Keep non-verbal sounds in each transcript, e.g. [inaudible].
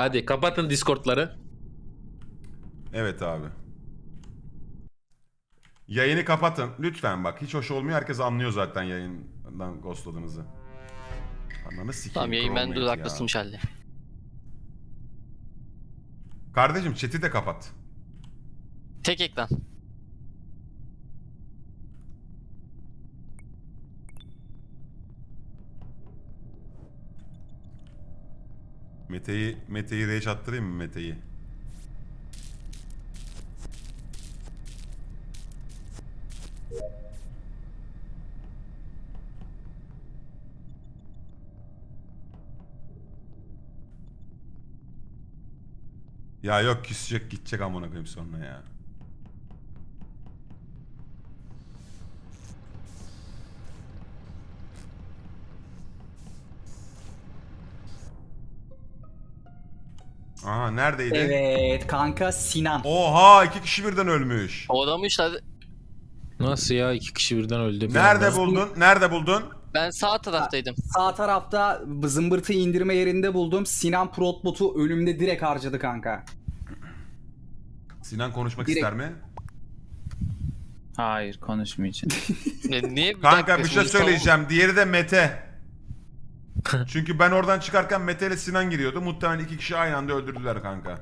Hadi kapatın Discord'ları. Evet abi. Yayını kapatın. Lütfen bak. Hiç hoş olmuyor. Herkes anlıyor zaten yayından ghostladığınızı. Ananı sikeyim. Tamam yayın ben Chromate ya. Şalli. Kardeşim chat'i de kapat. Tek ekran. Mete'yi Mete'yi rage attırayım mı Mete'yi? Ya yok küsecek gidecek amına koyayım sonra ya. Aha neredeydi? Evet kanka Sinan. Oha iki kişi birden ölmüş. O adamı işte Nasıl ya iki kişi birden öldü. bir Nerede anda? buldun? Nerede buldun? ben sağ taraftaydım. Sağ tarafta zımbırtı indirme yerinde buldum. Sinan Protbot'u ölümde direkt harcadı kanka. Sinan konuşmak Direkt- ister mi? Hayır konuşmayacağım. Ne, niye? Bir Kanka dakika, bir şey şimdi söyleyeceğim. Diğeri de Mete. [laughs] Çünkü ben oradan çıkarken Mete ile Sinan giriyordu. Muhtemelen iki kişi aynı anda öldürdüler kanka.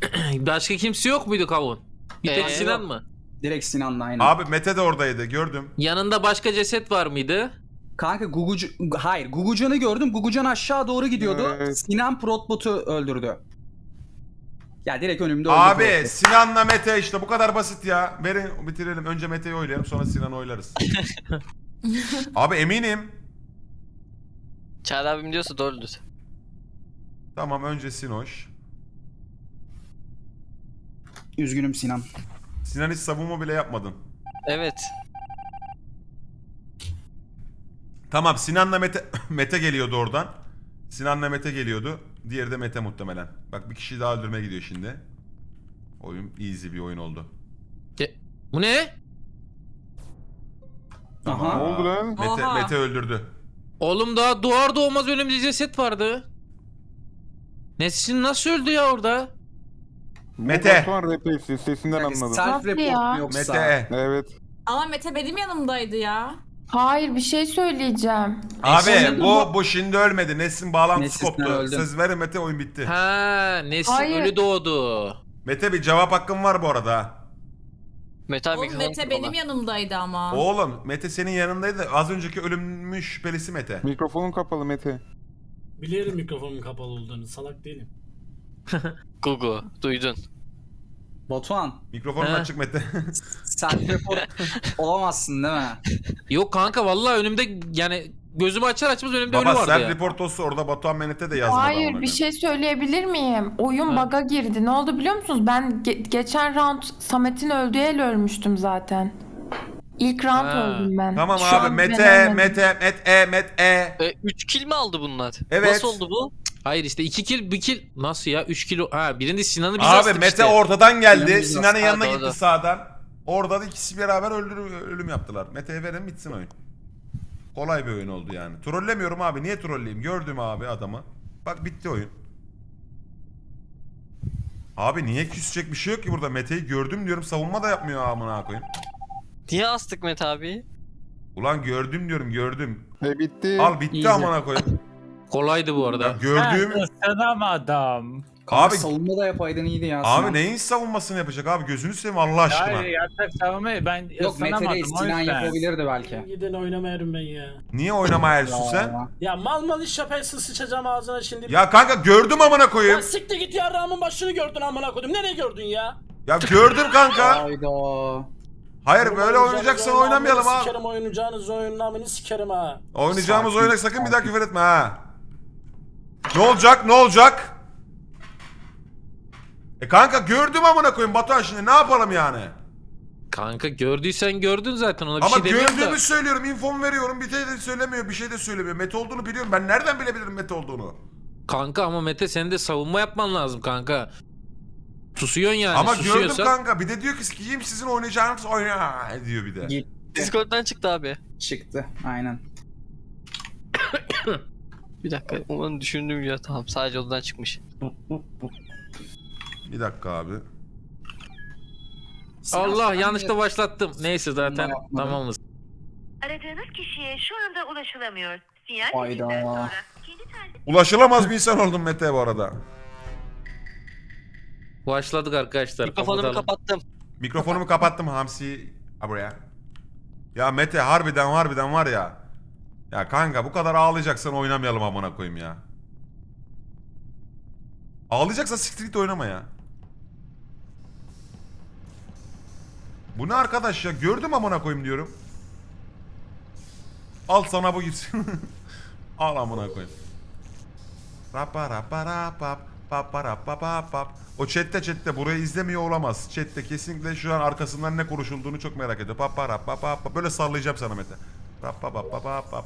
[clears throat] Başka kimse yok muydu kavun? Bir tek Ee, Sinan yok. mı? Direkt Sinan'la aynı. Abi Mete de oradaydı gördüm. Yanında başka ceset var mıydı? Kanka Gugucu... Hayır Gugucan'ı gördüm. Gugucan aşağı doğru gidiyordu. Evet. Sinan Protbot'u öldürdü. Ya direkt önümde öldü. Abi Protbot. Sinan'la Mete işte bu kadar basit ya. Verin bitirelim. Önce Mete'yi oylayalım sonra Sinan'ı oylarız. [laughs] [laughs] Abi eminim. Çağrı abim diyorsa doğrudur. Tamam önce Sinoş. Üzgünüm Sinan. Sinan hiç savunma bile yapmadın. Evet. Tamam Sinan'la Mete [laughs] Mete geliyordu oradan. Sinan'la Mete geliyordu. Diğeri de Mete muhtemelen. Bak bir kişiyi daha öldürmeye gidiyor şimdi. Oyun easy bir oyun oldu. Bu ne? Aha. Ne oldu lan? Mete, Oha. Mete öldürdü. Oğlum daha doğar doğmaz önümde ceset vardı. Nesin nasıl öldü ya orada? Mete. Batuhan RP'si sesinden anladım. Self Nasıl report ya? mu yoksa? Mete. Evet. Ama Mete benim yanımdaydı ya. Hayır bir şey söyleyeceğim. Abi bu bu şimdi ölmedi. Nesin bağlantısı Nesin koptu. Söz verin Mete oyun bitti. Ha, Nesin Hayır. ölü doğdu. Mete bir cevap hakkın var bu arada. Ha. Meta Oğlum Mete benim yanımdaydı ama. Oğlum Mete senin yanındaydı. Az önceki ölümün şüphelisi Mete. Mikrofonun kapalı Mete. Biliyorum mikrofonun kapalı olduğunu. Salak değilim. [laughs] Gugu duydun. Batuhan. Mikrofonun He. açık Mete. Self [laughs] report olamazsın değil mi? Yok kanka vallahi önümde yani gözümü açar açmaz önümde ölü Baba vardı self ya. report olsa orada Batuhan Menete de yazmadı. Hayır bir şey söyleyebilir miyim? Oyun Ha. bug'a girdi. Ne oldu biliyor musunuz? Ben ge- geçen round Samet'in öldüğü el ölmüştüm zaten. İlk round Ha. öldüm ben. Tamam Şu abi an Mete, bilemedim. Mete, Mete, Mete. E, 3 kill mi aldı bunlar? Evet. Nasıl oldu bu? Hayır işte 2 kill 1 kill nasıl ya 3 kilo ha birinde Sinan'ı biz Abi astık Mete işte. ortadan geldi. Yanımız Sinan'ın yanına Ha, gitti doğru. sağdan. Orada da ikisi beraber öldür ölüm yaptılar. Mete'ye verin bitsin oyun. Kolay bir oyun oldu yani. Trollemiyorum abi. Niye trolleyeyim? Gördüm abi adamı. Bak bitti oyun. Abi niye küsecek bir şey yok ki burada. Mete'yi gördüm diyorum. Savunma da yapmıyor amına koyayım. Niye astık Mete abi? Ulan gördüm diyorum gördüm. E bitti. Al bitti Easy. amına koyayım. Kolaydı bu Ya arada. gördüğüm Isınamadım. Kanka Abi- savunma da yapaydın iyiydi ya. Abi Sinan. neyin savunmasını yapacak abi? Gözünü seveyim Allah aşkına. Hayır yatak savunmayı ben Yok Mete ısınamadım değil o Sinan yüzden. yapabilirdi belki. Giden oynamayarım ben ya. Niye oynama Ersun sen? Ya. Mal mal iş yaparsın sıçacağım ağzına şimdi. Ya kanka gördüm amına koyayım. Ya siktir git ya Ram'ın başını gördün amına koydum. Nereye gördün ya? Ya gördüm kanka. Hayda. Hayır böyle Oynayacağınız oynayacaksan oynamayalım abi. Sikerim oynayacağınız oyunun amını sikerim ha. Oynayacağımız oyuna sakın bir daha küfür etme ha. Ne olacak? Ne olacak? E kanka gördüm amına koyayım Batuhan şimdi ne yapalım yani? Kanka gördüysen gördün zaten ona bir Ama şey demiyorum gördüğümü da. söylüyorum, infom veriyorum. Bir şey de söylemiyor, bir şey de söylemiyor. Mete olduğunu biliyorum. Ben nereden bilebilirim Mete olduğunu? Kanka ama Mete senin de savunma yapman lazım kanka. Susuyorsun yani Ama gördüm susuyorsan. kanka. Bir de diyor ki sikiyim sizin oynayacağınız oyna [laughs] diyor bir de. Discord'dan çıktı abi. Çıktı. Aynen. [coughs] Bir dakika umarım düşündüğüm ya tamam sadece odadan çıkmış. Bir dakika abi. Allah yanlışta başlattım. Neyse zaten yapmadım. tamamız. Aradığınız kişiye şu anda ulaşılamıyor. Sinyal Hayda. sonra kendi Ulaşılamaz bir insan oldum Mete bu arada. Başladık arkadaşlar. Mikrofonumu kapatalım. kapattım. Mikrofonumu kapattım Hamsi. Ha buraya. Ya Mete harbiden harbiden var ya. Ya kanka bu kadar ağlayacaksan oynamayalım amına koyayım ya. Ağlayacaksan siktir git oynama ya. Bu ne arkadaş ya? Gördüm amına koyayım diyorum. Al sana bu gitsin. [laughs] Al amına koyayım. Rapa rapa rapap papa rapa papap. O chatte chatte burayı izlemiyor olamaz. Chatte kesinlikle şu an arkasından ne konuşulduğunu çok merak ediyor. Papa rapa papa böyle sallayacağım sana Mete. Rapa papa papa.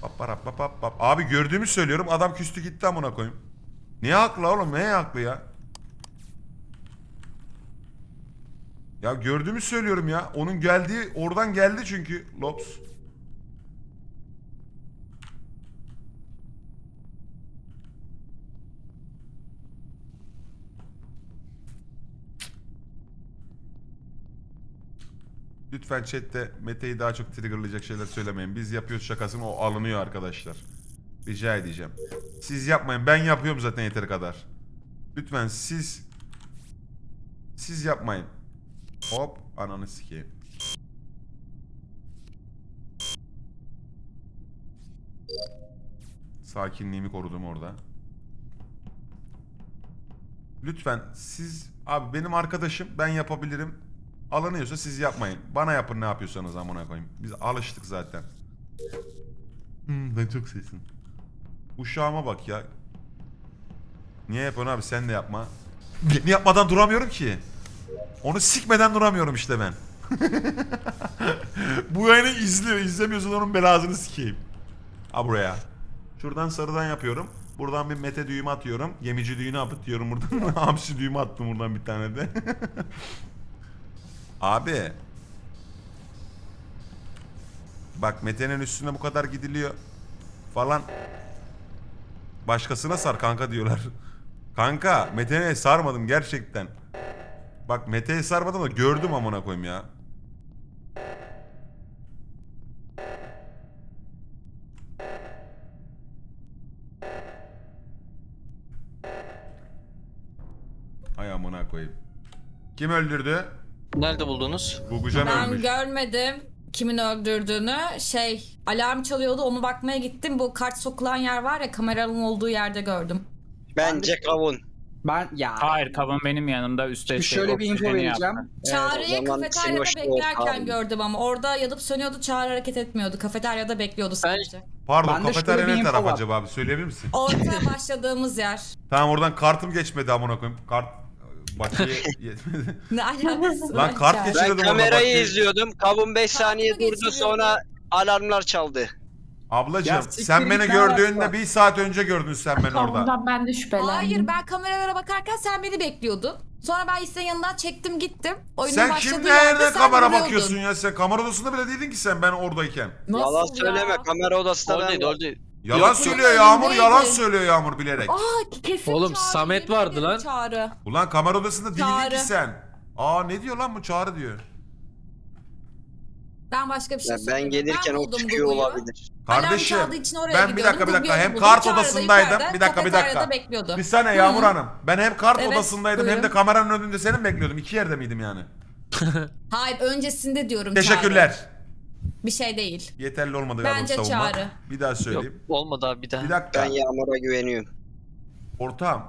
Papa rapa papa. Abi gördüğümü söylüyorum adam küstü gitti amına koyayım. Niye haklı oğlum? Neye haklı ya? Ya gördüğümü söylüyorum ya. Onun geldiği oradan geldi çünkü Lops. Lütfen chatte Mete'yi daha çok triggerlayacak şeyler söylemeyin. Biz yapıyoruz şakasını o alınıyor arkadaşlar. Rica edeceğim. Siz yapmayın. Ben yapıyorum zaten yeteri kadar. Lütfen siz siz yapmayın. Hop ananı sikeyim. Sakinliğimi korudum orada. Lütfen siz abi benim arkadaşım ben yapabilirim. Alınıyorsa siz yapmayın. Bana yapın ne yapıyorsanız amına koyayım. Biz alıştık zaten. Hmm, ben çok sesin. Uşağıma bak ya. Niye yapıyorsun abi sen de yapma. Beni yapmadan duramıyorum ki. Onu sikmeden duramıyorum işte ben. [laughs] Bu yayını izliyor. İzlemiyorsan onun belasını sikeyim. Ha buraya. Şuradan sarıdan yapıyorum. Buradan bir mete düğümü atıyorum. Gemici düğünü atıyorum buradan. [laughs] Hamsi düğümü attım buradan bir tane de. [laughs] Abi. Bak Mete'nin üstüne bu kadar gidiliyor. Falan. Başkasına sar kanka diyorlar. Kanka Mete'ye sarmadım gerçekten. Bak Mete'ye sarmadım da gördüm amına koyayım ya. Ay amına koyayım. Kim öldürdü? Nerede buldunuz? Gugucan Ben ölmüş. görmedim kimin öldürdüğünü. Şey alarm çalıyordu onu bakmaya gittim. Bu kart sokulan yer var ya kameranın olduğu yerde gördüm. Bence kavun. Ben ya Hayır kavun benim yanımda üstte Şimdi şey, şöyle bir info vereceğim. Ee, Çağrı'yı o zaman kafeteryada beklerken abi. gördüm ama orada yanıp sönüyordu Çağrı hareket etmiyordu. Kafeteryada bekliyordu sadece. Pardon Bende kafeterya şöyle bir ne info taraf var. acaba abi söyleyebilir misin? Orta [laughs] başladığımız yer. Tamam oradan kartım geçmedi amına koyayım. Kart bakiye [laughs] [laughs] yetmedi. Ne alakası Lan var kart Çağrı? Ben Geçirdim orada, kamerayı izliyordum. Kavun 5 saniye Kartımı durdu sonra alarmlar çaldı. Ablacığım Ya sen beni gördüğünde bir saat önce gördün sen beni orada. Ondan ben de şüphelendim. Hayır ben kameralara bakarken sen beni bekliyordun. Sonra ben senin yanından çektim gittim. Oyunun Sen başladığı kim yerde nerede sen kamera duruyordun. bakıyorsun ya sen? Kamera odasında bile değildin ki sen ben oradayken. Nasıl Yalan ya? söyleme kamera odasında ben Oradaydı oradaydı. Yalan Yok, söylüyor yok, Yağmur, yalan söylüyor Yağmur bilerek. Aa kesin Oğlum, Çağrı, Samet yemin vardı ederim lan. Çağrı. Ulan kamera odasında değildin Çağrı. ki sen. Aa ne diyor lan bu çağrı diyor. Ben başka bir şey Ya ben söylemiyorum. gelirken Ben o buldum çıkıyor Gugu'yu. olabilir. Kardeşim Alarm çaldığı için oraya ben bir gidiyordum. dakika bir dakika Gugu'yu hem buldum. kart Çağrı da odasındaydım. yukarıda, Bir dakika bir kafeteryada dakika. bekliyordu. Bir saniye Yağmur Hanım. Ben hem kart Evet, odasındaydım hem de buyurun. kameranın önünde seni mi bekliyordum? İki yerde miydim yani? [laughs] Hayır öncesinde diyorum Çağrı. Teşekkürler. Bir şey değil. Yeterli olmadı galiba Bence bu savunma. Çağrı. Bir daha Yok söyleyeyim. olmadı abi bir daha. Bir dakika. Ben Yağmur'a güveniyorum. Ortağım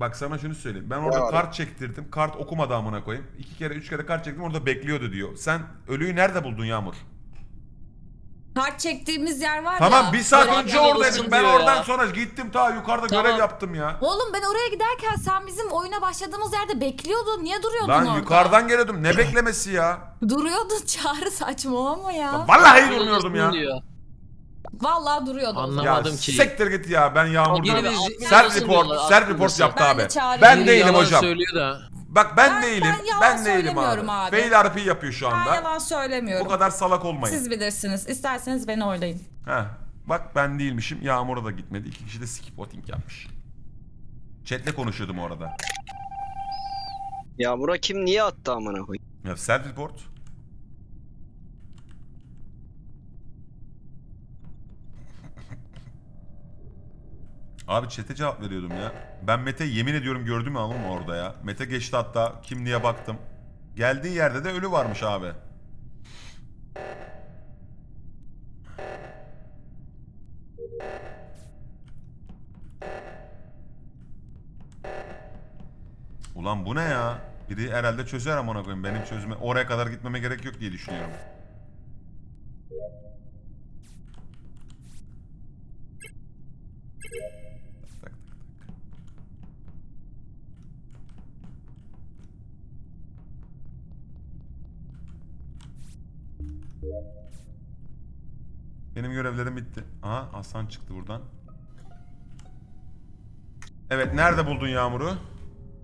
bak sana şunu söyleyeyim. Ben orada kart çektirdim. Kart okumadı amına koyayım. İki kere üç kere kart çektim orada bekliyordu diyor. Sen ölüyü nerede buldun Yağmur? Kart çektiğimiz yer var ya. Tamam bir saat Böyle- önce oradaydım. olsun Ben diyor oradan ya. sonra gittim ta yukarıda Tamam. görev yaptım ya. Oğlum ben oraya giderken sen bizim oyuna başladığımız yerde bekliyordun. Niye duruyordun Lan orada? yukarıdan geliyordum. Ne beklemesi ya? Duruyordun [laughs] Çağrı saçmalama ya. Vallahi durmuyordum ya. Diyor. Vallahi duruyordun. Anlamadım. Ya Anlamadım ki. sektir git ya. Ben Yağmur Yine diyorum. Self Nasıl report, diyorlar? self report yaptı Ben de abi. çağırıyorum. Ben Biri değilim yalan hocam. söylüyor da. Bak ben, Ben- değilim. ben yalan Ben, değilim söylemiyorum abi. abi. Fail RP yapıyor şu Ben anda. yalan söylemiyorum. Bu kadar salak olmayın. Siz bilirsiniz. İsterseniz beni oylayın. Heh. Bak ben değilmişim. Yağmur'a da gitmedi. İki kişi de skip voting yapmış. Chat'le konuşuyordum orada. Yağmur'a kim niye attı amına koyayım? Ya self report. Abi chat'e cevap veriyordum ya. Ben Mete yemin ediyorum gördüm ya ama orada ya. Mete geçti hatta kimliğe baktım. Geldiği yerde de ölü varmış abi. Ulan bu ne ya? Biri herhalde çözer amına koyayım. Benim çözüme oraya kadar gitmeme gerek yok diye düşünüyorum. Benim görevlerim bitti. Aha Hasan çıktı buradan. Evet nerede buldun Yağmur'u?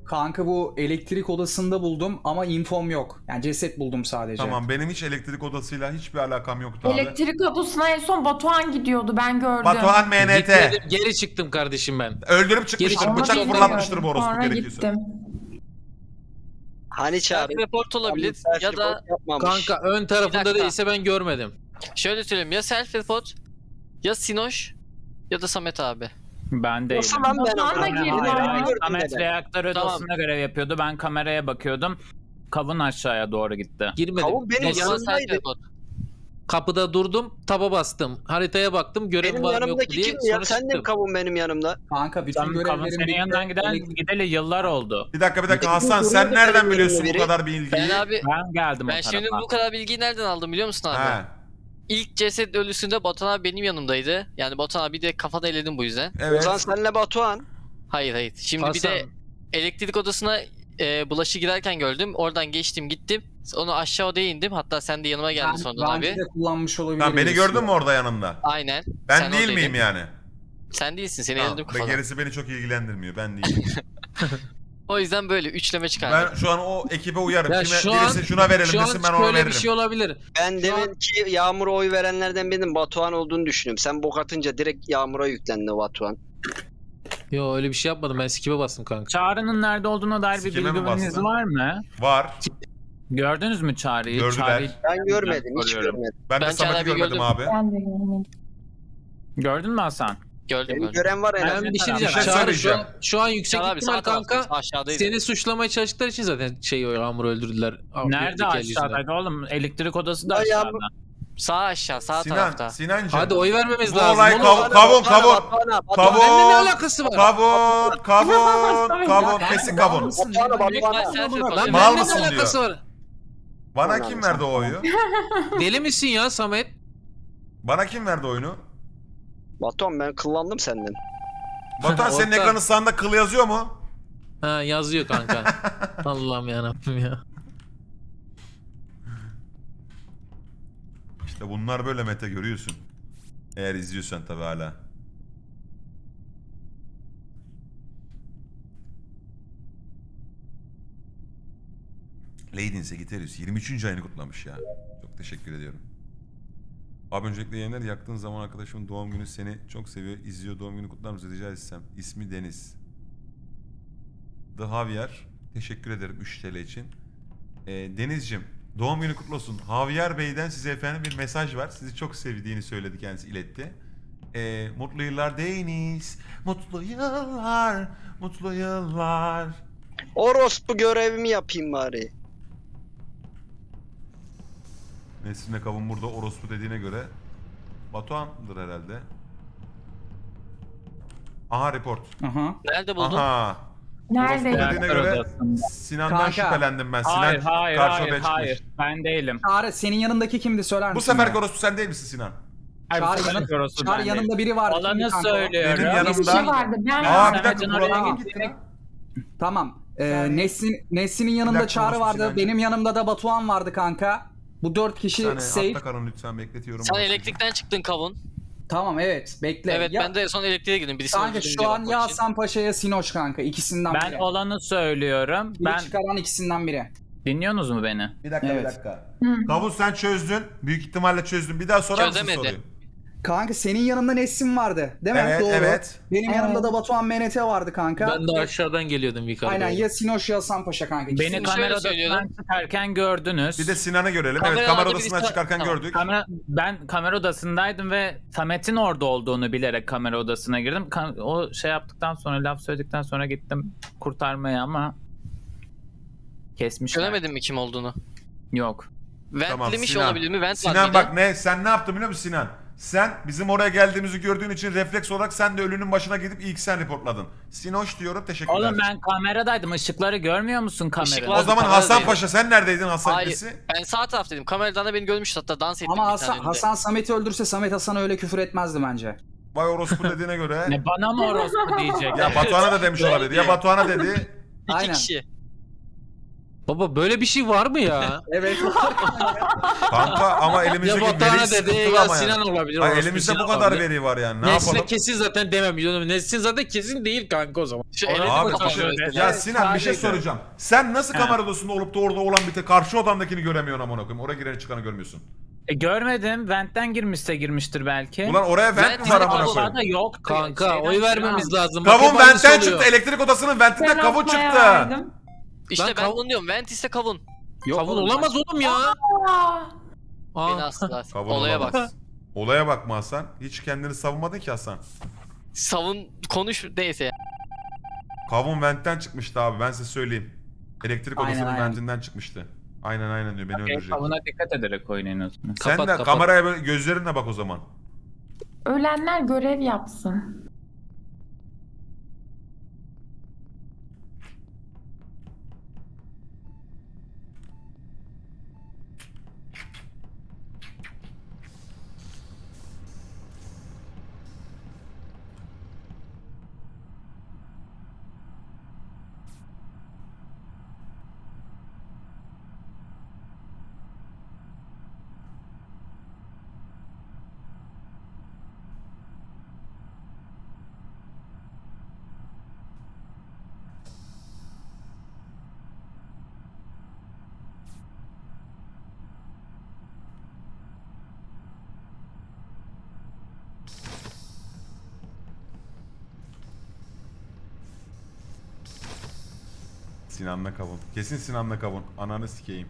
Kanka bu elektrik odasında buldum ama infom yok. Yani ceset buldum sadece. Tamam benim hiç elektrik odasıyla hiçbir alakam yoktu abi. Elektrik odasına en son Batuhan gidiyordu ben gördüm. Batuhan MNT. Gitmedim, geri çıktım kardeşim ben. Öldürüp çıkmıştır. Geri- Bıçak Ama fırlatmıştır bu bilmiyorum. orospu Sonra gerekiyorsa. gittim. Hani çağrı? Self report olabilir Self ya da yapmamış. Kanka ön Bir tarafında dakika. değilse ben görmedim. şöyle söyleyeyim ya self report ya Sinoş ya da Samet abi. Ben değilim. Nasıl lan ben Batuhan da amına girdi gördüm Samet neden? reaktör Tamam. odasında görev yapıyordu. Ben kameraya bakıyordum. Kavun aşağıya doğru gitti. Girmedim. Kavun benim self report. Kapıda durdum, taba bastım. Haritaya baktım, görev Benim var mı yok diye kim ya? Sen de mi kavun benim yanımda? Kanka bütün Sen Kavun görevlerim senin yanından giden gideli yıllar oldu. Bir dakika bir dakika Hasan sen nereden biliyorsun bu kadar bilgiyi? Ben abi Ben geldim ben o şimdi bu kadar bilgiyi nereden aldım biliyor musun abi? He. İlk ceset ölüsünde Batuhan abi benim yanımdaydı. Yani Batuhan abi de kafada eledim bu yüzden. O Evet. zaman senle Batuhan. Hayır hayır. Şimdi Hasan, bir de elektrik odasına e, bulaşı girerken gördüm. Oradan geçtim gittim. Onu aşağı odaya indim. Hatta sen de yanıma geldin Ben- bence abi. de kullanmış olabilir. Tamam beni gördün mü orada yanında? Aynen. Ben Sen değil oradaydın. miyim yani? Sen değilsin. Seni Tamam, kafadan. gerisi beni çok ilgilendirmiyor. Ben değilim. [laughs] [laughs] O yüzden böyle üçleme çıkardım. ben şu an o ekibe uyarım. Ya Kime, şu birisi an- şuna verelim şu an desin ben ona şöyle veririm. bir şey olabilir. Ben Şu an- demin ki Yağmur'a oy verenlerden birinin Batuhan olduğunu düşünüyorum. Sen bok atınca direkt Yağmur'a yüklendi Batuhan. Yo öyle bir şey yapmadım. Ben skip'e bastım kanka. Çağrı'nın nerede olduğuna dair bir Sikime mi bilginiz bastın? var mı? Var. Gördünüz mü Çağrı'yı? Gördüler. Çağrı'yı Ben görmedim, hiç görmedim. Ben, de Ben Samet'i Çağrı abi görmedim gördüm. abi. Ben de görmedim. Gördün mü Hasan? Gördüm Benim gördüm. gören var en Ben azından. bir şey Bir diyeceğim. şey Çağrı şu söyleyeceğim. an, şu an yüksek Çağrı abi ihtimal sağ kanka tarafta aşağıdaydı. seni suçlamaya çalıştıkları için zaten şey Yağmur'u öldürdüler. Nerede Öteki el yüzünden. aşağıdaydı oğlum? Elektrik odası da aşağıda. Yağmur- Sağ aşağı sağ Sinan, tarafta. Sinancığım. Hadi oy vermemiz Bu lazım. olay oğlum. kav- kavun kavun. Benimle ne alakası var? Kavun, kavun, kavun, kesin kavun. Self report. Lan Mal mısın ne alakası var? Bana kim verdi o oyu? Deli misin ya Samet? Bana kim verdi oyunu? Batuhan ben kıllandım senden. Batuhan senin Orta. ekranın sağında kıl yazıyor mu? Ha yazıyor kanka. [laughs] Allah'ım yarabbim ya. İşte bunlar böyle Mete görüyorsun. Eğer izliyorsan tabi hala. Lady Sagittarius 23. ayını kutlamış ya. Çok teşekkür ediyorum. Abi öncelikle yayınlar yaktığın zaman arkadaşımın doğum günü seni çok seviyor. izliyor doğum günü kutlar mısın rica etsem. İsmi Deniz. The Javier. Teşekkür ederim 3 TL için. Ee, Deniz'cim doğum günü kutlu olsun. Javier Bey'den size efendim bir mesaj var. Sizi çok sevdiğini söyledi kendisi iletti. Ee, mutlu yıllar Deniz. Mutlu yıllar. Mutlu yıllar. Orospu görevimi yapayım bari. Nesrin'le kavun burada orospu dediğine göre Batuhan'dır herhalde. Aha report. Aha. Nerede buldun? Aha. Nerede? Dediğine göre odasında. Sinan'dan Kanka. şüphelendim ben. Sinan Hayır hayır karşı hayır çıkmış. hayır. Ben değilim. Çağrı senin yanındaki kimdi söyler Bu misin? seferki ya? orospu sen değil misin Sinan? Hayır, Çağrı, bu sefer yanı- orası Çağrı ben yanında biri var. Olanı Kimdi kanka o? söylüyorum. Benim Bir yanımda- şey vardı. Ben Aa bir dakika oraya gitti lan. Tamam. Ee, Nesin, Nesin'in yanında dakika, Çağrı vardı. Sinancı. Benim yanımda da Batuhan vardı kanka. Bu dört Bir kişi saniye safe. lütfen bekletiyorum. Sen elektrikten çıktın kavun. Tamam evet bekle. Evet ya, ben de son elektriğe girdim. Birisini Kanka şu an ya. Hasan Paşa ya Sinoş kanka. ikisinden Ben biri. olanı söylüyorum. Biri Ben çıkaran ikisinden biri. dinliyorsunuz mu beni? Bir dakika Evet. bir dakika. Kavus sen çözdün. Büyük ihtimalle çözdün. Bir daha sorar mısın Çözemedi. soruyu? Kanka senin yanında Nesin vardı. Değil mi? Evet, Doğru. evet. Benim yanımda da Batuhan MNT vardı kanka. Ben de aşağıdan geliyordum yukarıda. Aynen ya Sinoş ya Hasan Paşa kanka. Beni İkisi- kamera şöyle odasından söylüyorum. çıkarken gördünüz. Bir de Sinan'ı görelim. Kamera evet kamera odasından birisi- çıkarken Tamam. gördük. Kamera, ben kamera odasındaydım ve Samet'in orada olduğunu bilerek kamera odasına girdim. Ka- o şey yaptıktan sonra laf söyledikten sonra gittim kurtarmaya ama kesmişler. Göremedin mi kim olduğunu? Yok. Ventlemiş Sinan. olabilir mi? Vent Sinan bak ne sen ne yaptın biliyor musun Sinan? Sen bizim oraya geldiğimizi gördüğün için refleks olarak sen de ölünün başına gidip ilk sen reportladın. Sinoş diyorum teşekkürler. Oğlum ben kameradaydım. Işıkları görmüyor musun kamerada? o zaman Hasan. Paşa sen neredeydin Hasan Hayır. Paşa'sı? Ben sağ taraftaydım. Kameradan da beni görmüş hatta dans ettim Ama bir Hasan, tane önünde. Hasan Samet'i öldürse Samet Hasan'a öyle küfür etmezdi bence. Vay orospu dediğine göre. Ne bana mı orospu diyecek? ya Batuhan'a da demiş olabilir. Ya Batuhan'a dedi. İki Aynen. kişi. Baba böyle bir şey var mı ya? [laughs] Evet. Kanka ama ya elimizdeki Batuhan'a veri dedi sıkıntılı ya ama Sinan yani. olabilir. Hayır, orospu elimizde bu Sinan kadar olabilir. veri var yani. Ne Nesline yapalım? kesin zaten demem. Nesin zaten kesin değil kanka o zaman. Şu Abi, evet, Abi bir şey- Evet, ya Sinan bir şey soracağım. Sen nasıl kamera odasında olup da orada olan bir tek karşı odamdakini göremiyorsun amına koyayım? Oraya gireni çıkanı görmüyorsun. E, görmedim. Vent'ten girmişse girmiştir belki. Ulan oraya vent mi Vent var var, amına koyayım? Orada yok. Kanka oy vermemiz lazım. Kavun Bakayım hangisi ventten oluyor. çıktı. Elektrik odasının ventinde Ben kavun çıktı. İşte Lan ben kav- onu diyorum. Vent ise kavun. Yok Kavun oğlum, olamaz oğlum ya. Aa. Beni asla. [laughs] Kavun Olaya olamaz. bak. Olaya bakma Hasan. Hiç kendini savunmadın ki Hasan. Savun konuş neyse. Kavun ventten çıkmıştı abi ben size söyleyeyim. Elektrik Aynen, odasının aynen. ventinden çıkmıştı. Aynen aynen diyor beni öldürecek. Kavuna dikkat ederek oynayın o zaman. Sen Kapat, de kapat. kameraya böyle gözlerinle bak o zaman. ölenler görev yapsın. Sinan'la kavun. Kesin Sinan'la kavun. Ananı sikeyim.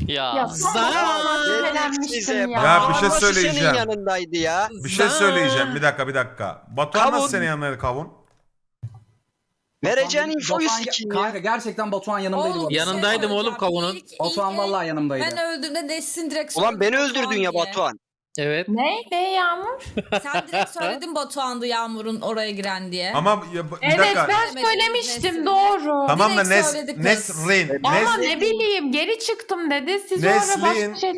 Ya. Ya şüphelenmiştim ya. Ya bir şey söyleyeceğim. yanındaydı ya? Bir şey söyleyeceğim. Bir dakika bir dakika. Batuhan nasıl senin yanına kavun? Vereceğin infoyu sikeyim ya. Kanka gerçekten Batuhan yanımdaydı. Oğlum, şey. Yanındaydım oğlum kavunun. Batuhan vallahi yanımdaydı. Ben öldüğümde Nesin direkt Ulan söyledi beni öldürdün ya. Batuhan. Evet. Ne? Ne Yağmur? [laughs] Sen direkt söyledin Batuhan'dı Yağmur'un oraya giren diye. Ama ya, bir Evet dakika. ben söylemiştim Nesrin'e. doğru. Tamam da Direkt Nes, söyledi kız. Nesrin. Ama Nes, ne bileyim geri çıktım dedi. Siz Neslin. orada başka şey...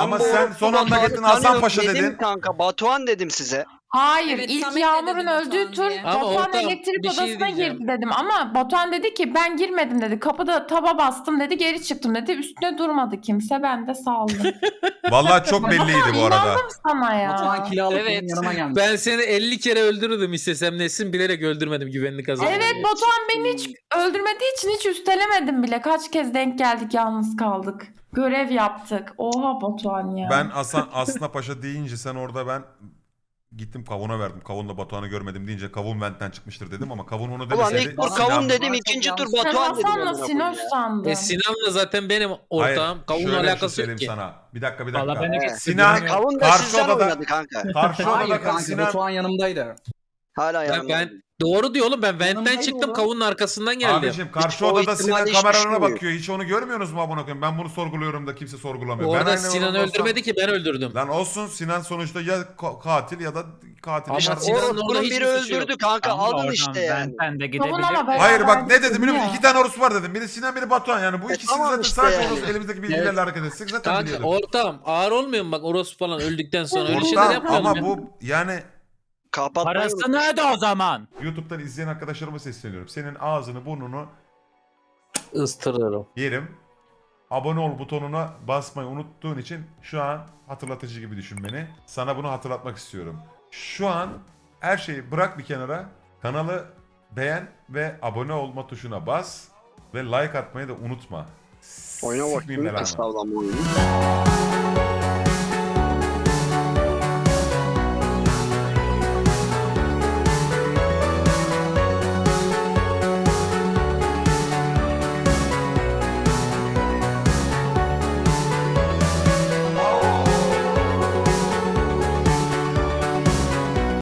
Ama bu- sen son anda Batuhan'ı gittin Hasan tanıyorum Paşa dedim dedin. kanka Batuhan dedim size. Hayır Evet, ilk Samet de Yağmur'un dedi öldüğü Batuhan tur diye. Ama Batuhan ortam, elektrik bir şey odasına diyeceğim. girdi dedim. Ama Batuhan dedi ki ben girmedim dedi. Kapıda taba bastım dedi geri çıktım dedi. Üstüne durmadı kimse ben de saldım. [laughs] Vallahi çok belliydi bu arada. İnandım sana ya. Batuhan kilo alıp Evet. benim yanıma gelmiş. Ben seni 50 kere öldürürdüm istesem Nesin bilerek öldürmedim güvenlik kazandı. Evet Batuhan beni hiç öldürmediği için hiç üstelemedim bile. Kaç kez denk geldik yalnız kaldık. Görev yaptık. Oha Batuhan ya. Ben Hasan Asna Paşa deyince sen orada ben gittim kavuna verdim. Kavunla Batuhan'ı görmedim deyince kavun ventten çıkmıştır dedim ama kavun onu Ulan demeseydi. ilk tur kavun dedim ikinci tur ben Batuhan dedim. Hasan'la amına koyayım Sinoş ya. sandım. E Sinan'la zaten benim Hayır, ortağım. Kavunla şöyle bir şey alakası yok ki. sana. Bir dakika bir Valla dakika. gitti. Sinan-. Kavun da Karşı sizden odada- oynadı kanka. Karşı Hayır odada kanka Sinan Batuhan yanımdaydı. Hala Ben, ben doğru diyor oğlum ben ventten çıktım oğlum. kavunun arkasından geldim. Abicim karşı o odada Sinan hiç kameralarına düşünmüyor. bakıyor. Hiç onu görmüyorsunuz mu amına koyayım? Ben bunu sorguluyorum da kimse sorgulamıyor. ben Orada aynen Sinan'ı orada olsam- öldürmedi ki ben öldürdüm. Lan olsun Sinan sonuçta ya ka- katil ya da katil. Ama Orospu'nun hiçbir biri suçu yok. öldürdü kanka Ama aldın işte yani. Vent'ten de gidebilir. ben- Hayır bak ne dedim biliyor musun? İki tane orospu var dedim. Biri Sinan biri Batuhan yani. Bu E ikisi tamam zaten işte sadece yani. orospu. Elimizdeki bilgilerle hareket etsek zaten Kanka biliyorduk. ortam ağır olmuyor mu bak orospu falan öldükten sonra öyle şeyler Ortam yapmayalım ama bu yani Kapatmayı Parası nerede o zaman? YouTube'dan izleyen arkadaşlarıma sesleniyorum. Senin ağzını burnunu Istırırım. yerim. Abone ol butonuna basmayı unuttuğun için şu an hatırlatıcı gibi düşün beni. Sana bunu hatırlatmak istiyorum. Şu an her şeyi bırak bir kenara. Kanalı beğen ve abone olma tuşuna bas ve like atmayı da unutma. Oyna Sikmeyeyim bakayım belanı. oyunu.